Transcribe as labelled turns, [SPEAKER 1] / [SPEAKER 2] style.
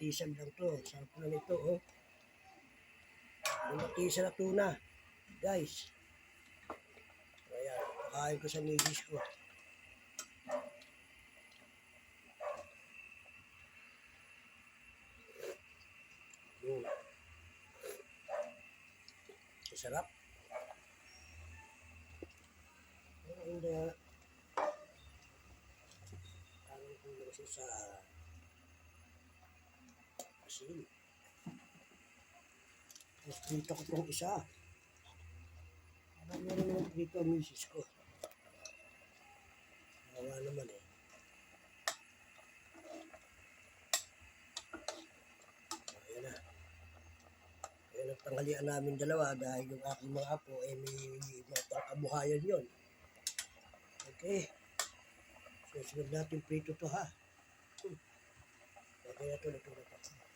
[SPEAKER 1] Matisan lang to. Sarap na nito, oh. Matisan na tuna. Guys. Ayan, pakain ko sa misis ko. Yun. Masarap. And, uh, parang siya sa asin. Tapos dito ko pong isa. Parang meron naman dito ang misis ko. Nawa naman eh. Ayan na. Ayan ang tanghalian namin dalawa dahil yung aking mga apo ay may mga kabuhayan yon. Okay. So, sunod natin prito to ha. Hmm. Okay na to, luto na to.